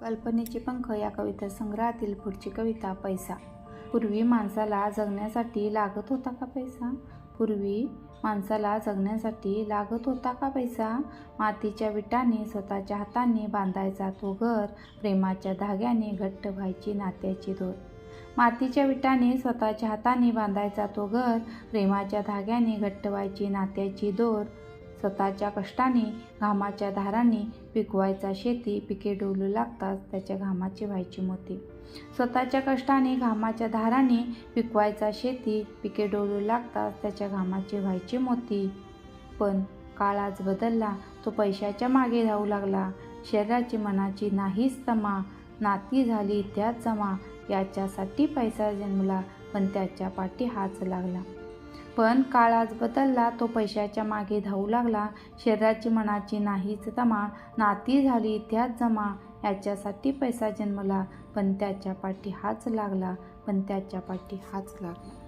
कल्पनेचे पंख या कविता संग्रहातील पुढची कविता पैसा. पूर्वी माणसाला जगण्यासाठी लागत होता का पैसा? पूर्वी माणसाला जगण्यासाठी लागत होता का पैसा? मातीच्या विटाने स्वतःच्या हाताने बांधायचा तो घर प्रेमाच्या धाग्याने घट्ट व्हायची नात्याची दोर मातीच्या विटाने स्वतःच्या हाताने बांधायचा तो घर प्रेमाच्या धाग्याने घट्ट व्हायची नात्याची दोर स्वतःच्या कष्टाने घामाच्या धारांनी पिकवायचा शेती पिके डोलू लागताच त्याच्या घामाची व्हायची मोती. स्वतःच्या कष्टाने घामाच्या धारांनी पिकवायचा शेती पिके डोलू लागताच त्याच्या घामाची व्हायची मोती. पण काळ आज बदलला तो पैशाच्या मागे धावू लागला. शरीराची मनाची नाहीच तमा नाती झाली त्यात जमा. याच्यासाठी पैसा जन्मला पण त्याच्या पाठी हाच लागला. पण काळ आज बदलला तो पैशाच्या मागे धावू लागला. शरीराची मनाची नाहीच तमा नाती झाली त्यात जमा. याच्यासाठी पैसा जन्मला पण त्याच्या पाठी हाच लागला पण त्याच्या पाठी हाच लागला.